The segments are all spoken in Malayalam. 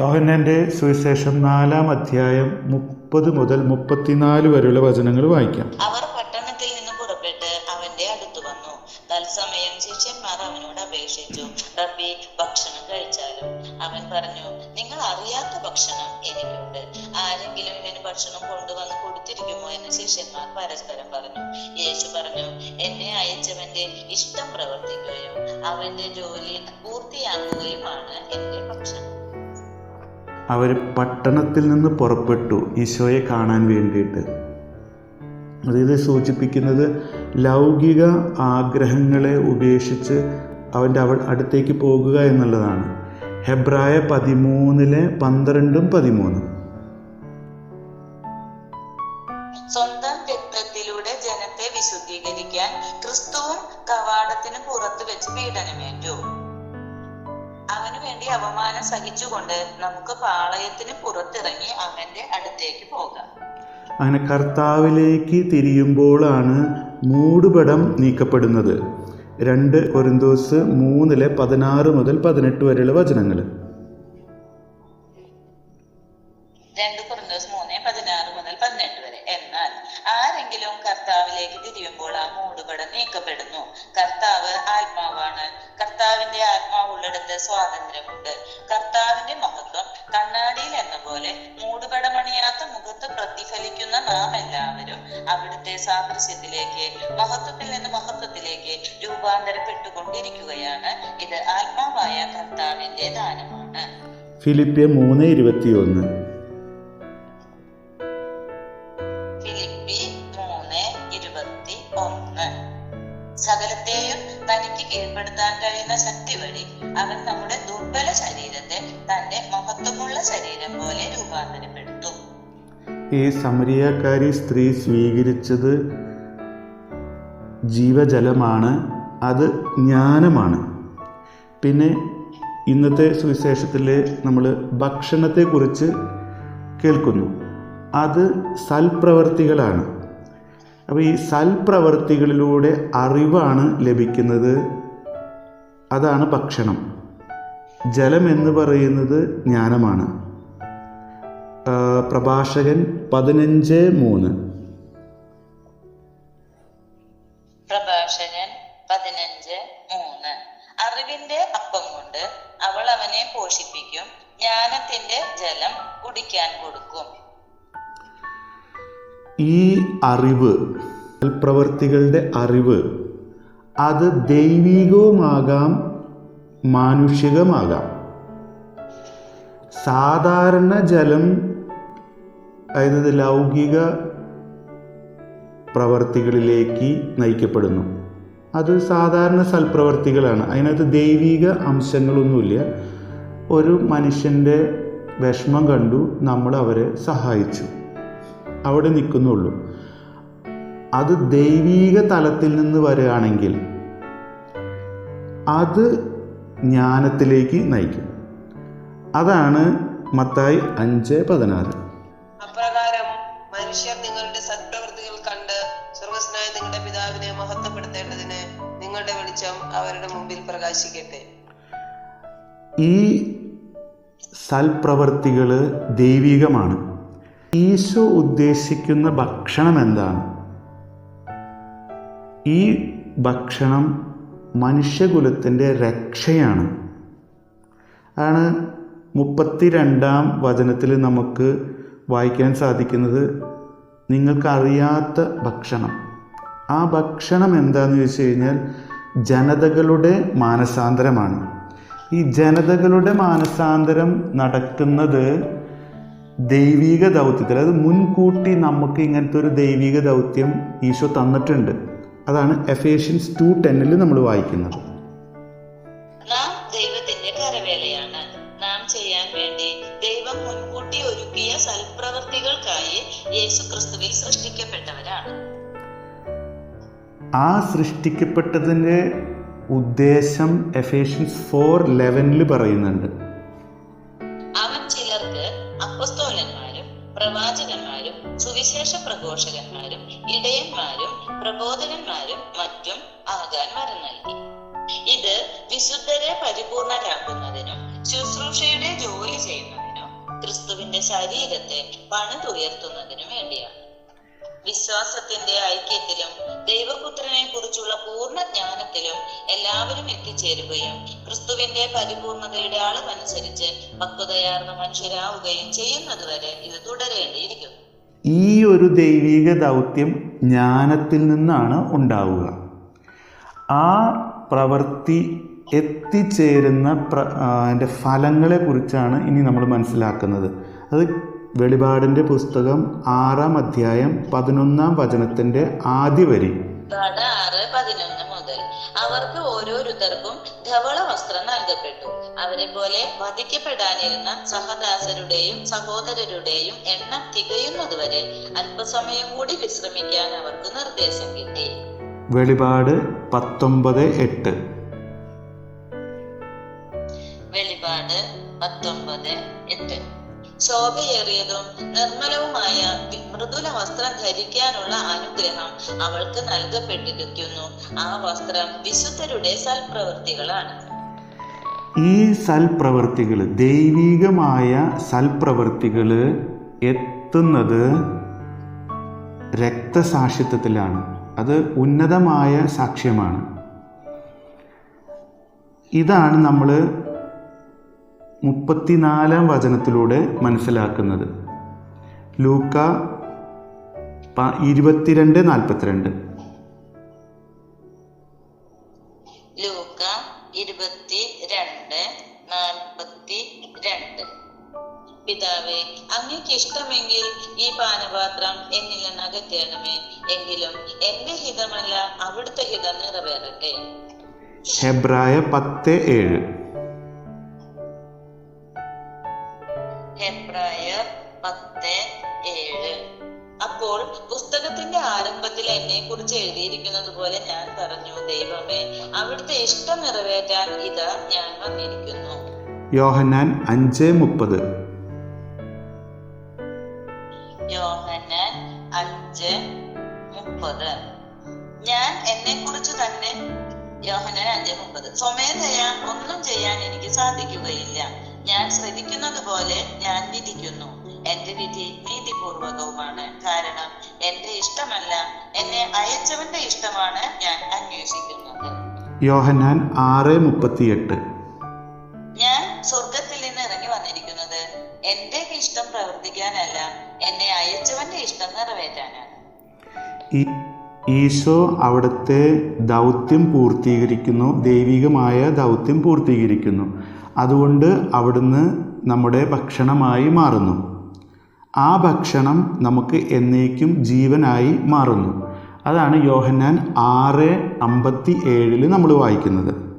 യോഹന്നാന്റെ സുവിശേഷം നാലാം അധ്യായം മുപ്പത് മുതൽ മുപ്പത്തിനാല് വരെയുള്ള വചനങ്ങൾ വായിക്കാം. അവർ പട്ടണത്തിൽ നിന്ന് പുറപ്പെട്ട് അവന്റെ അടുത്ത് വന്നു. തത്സമയം ശിഷ്യന്മാർ അവനോട് അപേക്ഷിച്ചു റബ്ബി ഭക്ഷണം കഴിച്ചാലും? അവൻ പറഞ്ഞു നിങ്ങൾ അറിയാത്ത ഭക്ഷണം എനിക്കുണ്ട്. ആരെങ്കിലും ഇവന് ഭക്ഷണം കൊണ്ടുവന്ന് കൊടുത്തിരിക്കുമോ? എന്ന് ശിഷ്യന്മാർ പരസ്പരം പറഞ്ഞു. യേശു പറഞ്ഞു എന്നെ അയച്ചവന്റെ ഇഷ്ടം പ്രവർത്തിക്കുകയും അവന്റെ ജോലി പൂർത്തിയാക്കുകയുമാണ് എന്റെ ഭക്ഷണം. അവർ പട്ടണത്തിൽ നിന്ന് പുറപ്പെട്ടു ഈശോയെ കാണാൻ വേണ്ടിയിട്ട്. അതായത് സൂചിപ്പിക്കുന്നത് ലൗകിക ആഗ്രഹങ്ങളെ ഉപേക്ഷിച്ച് അവന്റെ അവൾ അടുത്തേക്ക് പോകുക എന്നുള്ളതാണ്. ഹെബ്രായ പതിമൂന്നിലെ പന്ത്രണ്ടും പതിമൂന്നും. അവനു അപമാനം സഹിച്ചുകൊണ്ട് നമുക്ക് പാളയത്തിന് പുറത്തിറങ്ങി അവന്റെ അടുത്തേക്ക് പോകാം. അങ്ങനെ കർത്താവിലേക്ക് തിരിയുമ്പോഴാണ് മൂടുപടം നീക്കപ്പെടുന്നത്. രണ്ട് കൊരിന്തോസ് മൂന്നിലെ പതിനാറ് മുതൽ പതിനെട്ട് വരെയുള്ള വചനങ്ങൾ. രണ്ട് കുറഞ്ഞോസ് മൂന്ന് പതിനാറ് മുതൽ പതിനെട്ട് വരെ. എന്നാൽ ആരെങ്കിലും കർത്താവിലേക്ക് തിരിയുമ്പോൾ ആ മൂടുപടം നീക്കപ്പെടുന്നു. കർത്താവ് ആത്മാവാണ്. കർത്താവിന്റെ ആത്മാവുള്ളിടത്ത് സ്വാതന്ത്ര്യമുണ്ട്. കർത്താവിന്റെ മഹത്വം കണ്ണാടിയിൽ എന്ന പോലെ മൂടുപടമണിയാത്ത മുഖത്ത് പ്രതിഫലിക്കുന്ന നാം എല്ലാവരും അവിടുത്തെ സാദൃശ്യത്തിലേക്ക് മഹത്വത്തിൽ നിന്ന് മഹത്വത്തിലേക്ക് രൂപാന്തരപ്പെട്ടുകൊണ്ടിരിക്കുകയാണ്. ഇത് ആത്മാവായ കർത്താവിന്റെ ദാനമാണ്. ഫിലിപ്പിയ മൂന്ന് ഇരുപത്തിയൊന്ന്. സകലത്തെയും തനിക്ക് കീഴ്പ്പെടുത്താൻ കഴിയുന്ന ശക്തി വഴി അവൻ നമ്മുടെ ദുർബല ശരീരത്തെ തന്റെ മഹത്വമുള്ള ശരീരം പോലെ രൂപാന്തരപ്പെടുത്തും. ഈ സമരിയക്കാരി സ്ത്രീ സ്വീകരിച്ചത് ജീവജലമാണ് അത് ജ്ഞാനമാണ്. പിന്നെ ഇന്നത്തെ സുവിശേഷത്തിൽ നമ്മൾ ഭക്ഷണത്തെക്കുറിച്ച് കേൾക്കുന്നു. അത് സൽപ്രവർത്തികളാണ്. അപ്പോൾ ഈ സൽപ്രവർത്തികളിലൂടെ അറിവാണ് ലഭിക്കുന്നത്. അതാണ് ഭക്ഷണം. ജലം എന്ന് പറയുന്നത് ജ്ഞാനമാണ്. പ്രഭാഷകൻ പതിനഞ്ച് മൂന്ന്. പ്രഭാഷകൻ പതിനഞ്ച് മൂന്ന്. അറിവിന്റെ അപ്പം കൊണ്ട് അവൾ അവനെ പോഷിപ്പിക്കും. ജ്ഞാനത്തിന്റെ ജലം കുടിക്കാൻ കൊടുക്കും. ഈ അറിവ് പ്രവർത്തികളുടെ അറിവ് അത് ദൈവികവുമാകാം മാനുഷികമാകാം. സാധാരണ ജലം അതായത് ലൗകിക പ്രവർത്തികളിലേക്ക് നയിക്കപ്പെടുന്നു. അത് സാധാരണ സൽപ്രവർത്തികളാണ്. അതിനകത്ത് ദൈവിക അംശങ്ങളൊന്നുമില്ല. ഒരു മനുഷ്യന്റെ വിഷമം കണ്ടു നമ്മൾ അവരെ സഹായിച്ചു. അവിടെ നിൽക്കുന്നുള്ളൂ. അത് ദൈവീക തലത്തിൽ നിന്ന് വരികയാണെങ്കിൽ അത് ജ്ഞാനത്തിലേക്ക് നയിക്കും. അതാണ് മത്തായി അഞ്ച് പതിനാറ്. അപ്രകാരം മനുഷ്യർ നിങ്ങളുടെ സത്പ്രവൃത്തികൾ കണ്ട് സ്വർഗസ്നായ നിങ്ങളുടെ പിതാവിനെ മഹത്വപ്പെടുത്തേണ്ടതിന് നിങ്ങളുടെ വെളിച്ചം അവരുടെ മുമ്പിൽ പ്രകാശിക്കട്ടെ. ഈ സൽപ്രവർത്തികൾ ദൈവികമാണ്. ഈശോ ഉദ്ദേശിക്കുന്ന ഭക്ഷണം എന്താണ്? ഈ ഭക്ഷണം മനുഷ്യകുലത്തിന്റെ രക്ഷയാണ്. ആണ് മുപ്പത്തിരണ്ടാം വചനത്തിൽ നമുക്ക് വായിക്കാൻ സാധിക്കുന്നത് നിങ്ങൾക്കറിയാത്ത ഭക്ഷണം. ആ ഭക്ഷണം എന്താന്ന് ചോദിച്ചു കഴിഞ്ഞാൽ ജനതകളുടെ മാനസാന്തരമാണ്. ഈ ജനതകളുടെ മാനസാന്തരം നടക്കുന്നത് ദൈവിക ദൗത്യത്തിൽ അത് മുൻകൂട്ടി നമുക്ക് ഇങ്ങനത്തെ ഒരു ദൈവിക ദൗത്യം ഈശോ തന്നിട്ടുണ്ട്. അതാണ് എഫേഷ്യൻസ് ടു ടെന്നിൽ നമ്മൾ വായിക്കുന്നത്. ദൈവത്തിന്റെ കരവേലയാണ്. നാം ചെയ്യാൻ വേണ്ടി ദൈവം മുൻകൂട്ടി ഒരുക്കിയ സൽപ്രവർത്തികൾക്കായി യേശു ക്രിസ്തുവിൽ സൃഷ്ടിക്കപ്പെട്ടവരാണ്. ആ സൃഷ്ടിക്കപ്പെട്ടതിന്റെ ഉദ്ദേശം എഫേഷ്യൻസ് ഫോർ ലെവനിൽ പറയുന്നുണ്ട്. ഇടയന്മാരും പ്രബോധകന്മാരും മറ്റും ആകാൻ വരം നൽകി ഇത് വിശുദ്ധരെ പരിപൂർണരാക്കുന്നതിനും ശുശ്രൂഷയുടെ ജോലി ചെയ്യുന്നതിനും ക്രിസ്തുവിന്റെ ശരീരത്തെ പണിതുയർത്തുന്നതിനും വേണ്ടിയാണ്. വിശ്വാസത്തിന്റെ ഐക്യത്തിലും ദൈവപുത്രനെ കുറിച്ചുള്ള പൂർണ ജ്ഞാനത്തിലും എല്ലാവരും എത്തിച്ചേരുകയും ക്രിസ്തുവിന്റെ പരിപൂർണതയുടെ അളവനുസരിച്ച് പക്വതയാർന്ന മനുഷ്യരാവുകയും ചെയ്യുന്നതുവരെ ഇത് തുടരേണ്ടിയിരിക്കുന്നു. ഈ ഒരു ദൈവീക ദൗത്യം ജ്ഞാനത്തിൽ നിന്നാണ് ഉണ്ടാവുക. ആ പ്രവൃത്തി എത്തിച്ചേരുന്ന പ്ര അതിന്റെ ഫലങ്ങളെക്കുറിച്ചാണ് ഇനി നമ്മൾ മനസ്സിലാക്കുന്നത്. അത് വെളിപാടിന്റെ പുസ്തകം ആറാം അധ്യായം പതിനൊന്നാം വചനത്തിന്റെ ആദ്യ വരി. ആറ് പതിനൊന്ന് മുതൽ. അവർക്ക് ഓരോരുത്തർക്കും ധവള വസ്ത്രം നൽകപ്പെട്ടു. അവരെ പോലെ വധിക്കപ്പെടാനിരുന്ന സഹദാസരുടെയും സഹോദരരുടെയും എണ്ണം തികയുന്നതുവരെ അല്പസമയം കൂടി വിശ്രമിക്കാൻ അവർക്ക് നിർദ്ദേശം കിട്ടി. വെളിപാട് പത്തൊമ്പത് എട്ട്. വെളിപാട് പത്തൊമ്പത് എട്ട്. ശോഭയേറിയതും നിർമ്മലവുമായ മൃദുല വസ്ത്രം ധരിക്കാനുള്ള അനുഗ്രഹം അവൾക്ക് നൽകപ്പെട്ടിരിക്കുന്നു. ആ വസ്ത്രം വിശുദ്ധരുടെ സൽപ്രവൃത്തികളാണ്. ഈ സൽപ്രവൃത്തികൾ ദൈവികമായ സൽപ്രവൃത്തികൾ എത്തുന്നത് രക്തസാക്ഷിത്വത്തിലാണ്. അത് ഉന്നതമായ സാക്ഷ്യമാണ്. ഇതാണ് നമ്മൾ മുപ്പത്തിനാലാം വചനത്തിലൂടെ മനസ്സിലാക്കുന്നത്. ലൂക്ക ഇരുപത്തിരണ്ട് നാൽപ്പത്തിരണ്ട്. പിതാവേ അങ്ങക്ക് ഇഷ്ടമെങ്കിൽ ഈ പാനപാത്രം എന്നിൽ നിന്ന് അകറ്റണമേ. എങ്കിലും എന്റെ ഹിതമല്ല അവിടുത്തെ ഹിതം നിറവേറട്ടെ. ഹെബ്രായ പത്ത് ഏഴ്. കുറിച്ച് എഴുതിയിരിക്കുന്നത് പോലെ ഞാൻ പറഞ്ഞു ദൈവമേ അവിടുത്തെ ഇഷ്ടം നിറവേറ്റാൻ ഇതാ ഞാൻ വന്നിരിക്കുന്നു. യോഹന്നാൻ അഞ്ച് മുപ്പത്. യോഹന്നാൻ അഞ്ച് മുപ്പത്. ഞാൻ എന്നെ കുറിച്ച് തന്നെ യോഹന്നാൻ അഞ്ച് മുപ്പത്. സ്വമേധയാ ഒന്നും ചെയ്യാൻ എനിക്ക് സാധിക്കുകയില്ല. ഞാൻ ശ്രദ്ധിക്കുന്നത് പോലെ ഞാൻ വിധിക്കുന്നു. എന്റെ വിധി നീതിപൂർവകവുമാണ്. കാരണം ഇഷ്ടമല്ല. എന്നെ അയച്ചവന്റെ ഇഷ്ടമാണ് ഞാൻ അന്വേഷിക്കുന്നത്. യോഹന്നാൻ ആറ് മുപ്പത്തിയെട്ട്. ഞാൻ സ്വർഗത്തിൽ നിന്ന് ഇറങ്ങി വന്നിരിക്കുന്നത് എന്റെ ഇഷ്ടം പ്രവർത്തിക്കാനല്ല എന്നെ അയച്ചവന്റെ ഇഷ്ടം നിറവേറ്റാനാണ്. ഈശോ അവിടുത്തെ ദൗത്യം പൂർത്തീകരിക്കുന്നു ദൈവികമായ ദൗത്യം പൂർത്തീകരിക്കുന്നു. അതുകൊണ്ട് അവിടുന്ന് നമ്മുടെ ഭക്ഷണമായി മാറുന്നു. ആ ഭക്ഷണം നമുക്ക് എന്നേക്കും ജീവനായി മാറുന്നു. അതാണ് യോഹന്നാൻ ആറ് അമ്പത്തി ഏഴിൽ നമ്മൾ വായിക്കുന്നത്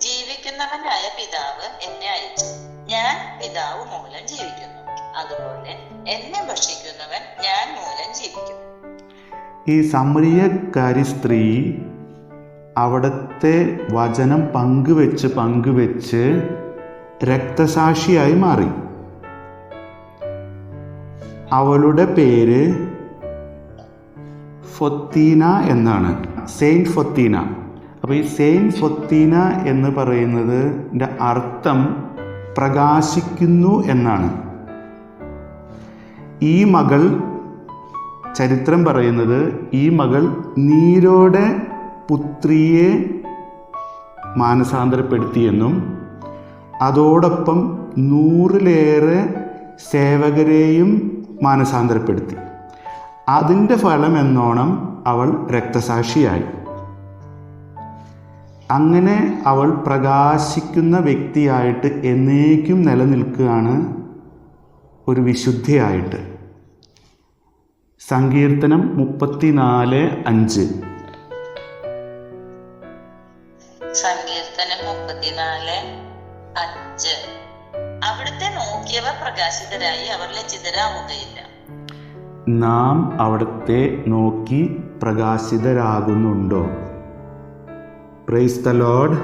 ജീവിക്കുന്നവനായ പിതാവ് എന്നെ അയച്ചു. ഞാൻ പിതാവ് മൂലം ജീവിക്കുന്നു. അതുപോലെ എന്നെ ഭക്ഷിക്കുന്നവൻ ഞാൻ മൂലം ജീവിക്കുന്നു. ഈ സമരിയക്കാരി സ്ത്രീ അവിടുത്തെ വചനം പങ്കുവെച്ച് പങ്കുവെച്ച് രക്തസാക്ഷിയായി മാറി. അവളുടെ പേര് ഫൊത്തീന എന്നാണ്. Saint Photina. അപ്പോൾ ഈ സെയിന്റ് ഫൊത്തീന എന്ന് പറയുന്നത് അർത്ഥം പ്രകാശിക്കുന്നു എന്നാണ്. ഈ മകൾ ചരിത്രം പറയുന്നത് ഈ മകൾ നീരോടെ പുത്രിയെ മാനസാന്തരപ്പെടുത്തിയെന്നും അതോടൊപ്പം നൂറിലേറെ സേവകരെയും മാനസാന്തരപ്പെടുത്തി. അതിന്റെ ഫലം എന്നോണം അവൾ രക്തസാക്ഷിയായി. അങ്ങനെ അവൾ പ്രകാശിക്കുന്ന വ്യക്തിയായിട്ട് എന്നേക്കും നിലനിൽക്കുകയാണ് ഒരു വിശുദ്ധിയായിട്ട്. സങ്കീർത്തനം മുപ്പത്തിനാല് അഞ്ച്. പ്രകാശിതരായി അവർ ലജ്ജിതരാവുകയില്ല നാം അവിടുത്തെ നോക്കി പ്രകാശിതരാകുന്നുണ്ടോ? Praise the load